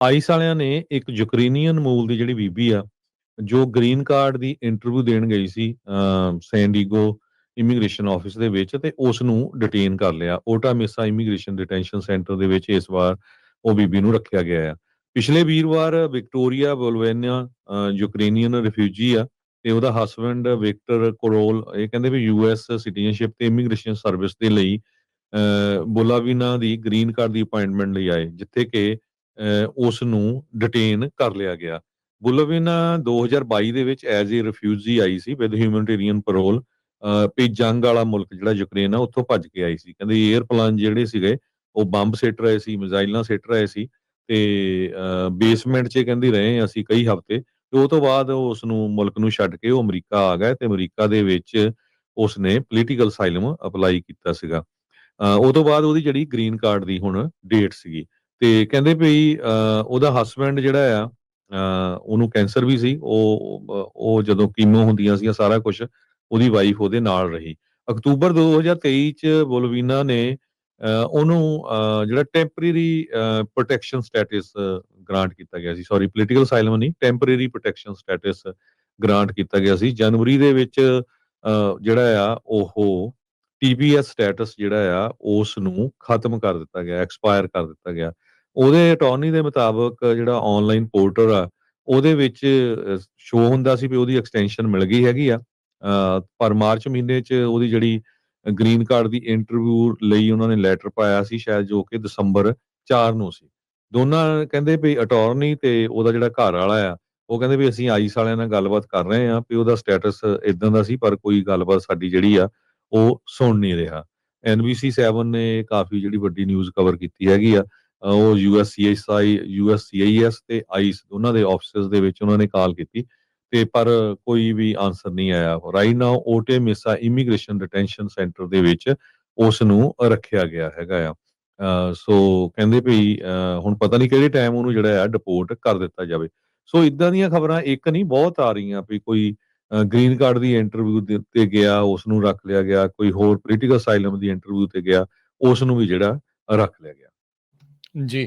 Ice ਵਾਲਿਆਂ ਨੇ ਇੱਕ ਯੂਕਰੇਨੀਅਨ ਮੂਲ ਦੀ ਜਿਹੜੀ ਬੀਬੀ ਆ, ਜੋ ਗ੍ਰੀਨ ਕਾਰਡ ਦੀ ਇੰਟਰਵਿਊ ਦੇਣ ਗਈ ਸੀ ਸੈਨ ਡੀਗੋ ਇਮੀਗ੍ਰੇਸ਼ਨ ਆਫਿਸ ਦੇ ਵਿੱਚ ਤੇ ਉਸ ਨੂੰ ਡਿਟੇਨ ਕਰ ਲਿਆ। Otay Mesa immigration detention center ਦੇ ਵਿੱਚ ਇਸ ਵਾਰ ਉਹ ਬੀਬੀ ਨੂੰ ਰੱਖਿਆ ਗਿਆ ਆ। ਪਿਛਲੇ ਵੀਰਵਾਰ ਵਿਕਟੋਰੀਆ ਬੋਲਵੇਨੀਆ ਯੂਕਰੇਨੀਅਨ ਰਿਫਿਊਜੀ ਆ ਤੇ ਉਹਦਾ ਹਸਬੰਡ ਵਿਕਟਰ ਕੋਰੋਲ, ਇਹ ਕਹਿੰਦੇ ਵੀ ਯੂਐਸ ਸਿਟੀਜ਼ਨਸ਼ਿਪ ਤੇ ਇਮੀਗ੍ਰੇਸ਼ਨ ਸਰਵਿਸ ਦੇ ਲਈ ਬੋਲਾਵੀਨਾ ਦੀ ਗ੍ਰੀਨ ਕਾਰਡ ਦੀ ਅਪਾਇੰਟਮੈਂਟ ਲਈ ਆਏ, ਜਿੱਥੇ ਕਿ ਉਸ ਨੂੰ ਡਿਟੇਨ ਕਰ ਲਿਆ ਗਿਆ। ਬੁਲਵਿਨਾ 2022 ਦੇ ਵਿੱਚ ਐਜ਼ ਅ ਰਿਫਿਊਜੀ ਆਈ ਸੀ ਵਿਦ ਹਿਊਮਨਿਟੇਰੀਅਨ ਪੈਰੋਲ ਪੇ ਜੰਗ ਵਾਲਾ ਮੁਲਕ ਜਿਹੜਾ ਯੂਕਰੇਨ ਆ, ਉੱਥੋਂ ਭੱਜ ਕੇ ਆਈ ਸੀ। ਕਹਿੰਦੇ 에ਅਰਪਲਾਨ ਜਿਹੜੇ ਸੀਗੇ, ਉਹ ਬੰਬ ਸਿੱਟ ਰਹੇ ਸੀ, ਮਿਜ਼ਾਈਲਾਂ ਸਿੱਟ ਰਹੇ ਸੀ ਤੇ ਬੇਸਮੈਂਟ 'ਚ ਕਹਿੰਦੀ ਰਹੇ ਅਸੀਂ ਕਈ ਹਫ਼ਤੇ। ਤੇ ਉਹ ਤੋਂ ਬਾਅਦ ਉਸ ਨੂੰ ਮੁਲਕ ਨੂੰ ਛੱਡ ਕੇ ਉਹ ਅਮਰੀਕਾ ਆ ਗਿਆ ਤੇ ਅਮਰੀਕਾ ਦੇ ਵਿੱਚ ਉਸ ਨੇ ਪੋਲੀਟੀਕਲ ਸਾਈਲਮ ਅਪਲਾਈ ਕੀਤਾ ਸੀਗਾ। ਉਹ ਤੋਂ ਬਾਅਦ ਉਹਦੀ ਜਿਹੜੀ ਗ੍ਰੀਨ ਕਾਰਡ ਦੀ ਹੁਣ ਡੇਟ ਸੀਗੀ। ਤੇ ਕਹਿੰਦੇ ਵੀ ਉਹਦਾ ਹਸਬੰਡ ਜਿਹੜਾ ਆ ਉਹਨੂੰ ਕੈਂਸਰ ਵੀ ਸੀ, ਉਹ ਉਹ ਜਦੋਂ ਕੀਮੋ ਹੁੰਦੀਆਂ ਸੀ ਸਾਰਾ ਕੁਝ ਉਹਦੀ ਵਾਈਫ ਉਹਦੇ ਨਾਲ ਰਹੀ। ਅਕਤੂਬਰ 2023 ਚ ਬੋਲਵੀਨਾ ਨੇ ਉਹਨੂੰ ਜਿਹੜਾ ਟੈਂਪਰੇਰੀ ਪ੍ਰੋਟੈਕਸ਼ਨ ਸਟੇਟਸ ਗ੍ਰਾਂਟ ਕੀਤਾ ਗਿਆ ਸੀ। ਸੌਰੀ ਪੋਲੀਟੀਕਲ ਅਸਾਈਲਮ ਨਹੀਂ ਟੈਂਪਰੇਰੀ ਪ੍ਰੋਟੈਕਸ਼ਨ ਸਟੇਟਸ ਗ੍ਰਾਂਟ ਕੀਤਾ ਗਿਆ ਸੀ। ਜਨਵਰੀ ਦੇ ਵਿੱਚ ਜਿਹੜਾ ਆ, ਉਹ ਟੀਪੀਐਸ ਸਟੇਟਸ ਜਿਹੜਾ ਆ, ਉਸ ਨੂੰ ਖਤਮ ਕਰ ਦਿੱਤਾ ਗਿਆ ਐਕਸਪਾਇਰ ਕਰ ਦਿੱਤਾ ਗਿਆ। ਉਹਦੇ ਅਟਾਰਨੀ ਦੇ ਮੁਤਾਬਕ ਜਿਹੜਾ ਆਨਲਾਈਨ ਪੋਰਟਲ ਆ, ਉਹਦੇ ਵਿੱਚ ਸ਼ੋ ਹੁੰਦਾ ਸੀ ਵੀ ਉਹਦੀ ਐਕਸਟੈਂਸ਼ਨ ਮਿਲ ਗਈ ਹੈਗੀ ਆ। ਪਰ ਮਾਰਚ ਮਹੀਨੇ 'ਚ ਉਹਦੀ ਜਿਹੜੀ ਗ੍ਰੀਨ ਕਾਰਡ ਦੀ ਇੰਟਰਵਿਊ ਲਈ ਉਹਨਾਂ ਨੇ ਲੈਟਰ ਪਾਇਆ ਸੀ ਸ਼ਾਇਦ ਜੋ ਕਿ ਦਸੰਬਰ 4 ਨੂੰ ਸੀ। ਦੋਨਾਂ ਕਹਿੰਦੇ ਵੀ ਅਟਾਰਨੀ ਤੇ ਉਹਦਾ ਜਿਹੜਾ ਘਰ ਵਾਲਾ ਆ, ਉਹ ਕਹਿੰਦੇ ਵੀ ਅਸੀਂ ਆਈਸ ਵਾਲਿਆਂ ਨਾਲ ਗੱਲਬਾਤ ਕਰ ਰਹੇ ਆ ਵੀ ਉਹਦਾ ਸਟੇਟਸ ਇਦਾਂ ਦਾ ਸੀ, ਪਰ ਕੋਈ ਗੱਲਬਾਤ ਸਾਡੀ ਜਿਹੜੀ ਆ, ਉਹ ਸੁਣ ਨਹੀਂ ਰਿਹਾ। NBC 7 ਨੇ ਕਾਫੀ ਜਿਹੜੀ ਵੱਡੀ ਨਿਊਜ਼ ਕਵਰ ਕੀਤੀ ਹੈਗੀ ਆ। ਉਹ USCIS USCIS ਤੇ ਆਈਸ ਦੋਨਾਂ ਦੇ ਆਫਿਸਸ ਦੇ ਵਿੱਚ ਉਹਨਾਂ ਨੇ ਕਾਲ ਕੀਤੀ ਤੇ ਪਰ ਕੋਈ ਵੀ ਆਨਸਰ ਨਹੀਂ ਆਇਆ। Right now Otay Mesa immigration detention centre ਦੇ ਵਿੱਚ ਉਸ ਨੂੰ ਰੱਖਿਆ ਗਿਆ ਹੈਗਾ ਆ। ਸੋ ਕਹਿੰਦੇ ਵੀ ਹੁਣ ਪਤਾ ਨਹੀਂ ਕਿਹੜੇ ਟਾਈਮ ਉਹਨੂੰ ਜਿਹੜਾ ਆ ਡਿਪੋਰਟ ਕਰ ਦਿੱਤਾ ਜਾਵੇ। ਸੋ ਇਦਾਂ ਦੀਆਂ ਖਬਰਾਂ ਇੱਕ ਨਹੀਂ, ਬਹੁਤ ਆ ਰਹੀਆਂ ਵੀ ਕੋਈ ਗ੍ਰੀਨ ਕਾਰਡ ਦੀ ਇੰਟਰਵਿਊ ਤੇ ਗਿਆ ਉਸ ਨੂੰ ਰੱਖ ਲਿਆ ਗਿਆ, ਕੋਈ ਹੋਰ ਪੋਲੀਟੀਕਲ ਸਾਈਲਮ ਦੀ ਇੰਟਰਵਿਊ ਤੇ ਗਿਆ ਉਸ ਨੂੰ ਵੀ ਜਿਹੜਾ ਰੱਖ ਲਿਆ ਗਿਆ। ਜੀ।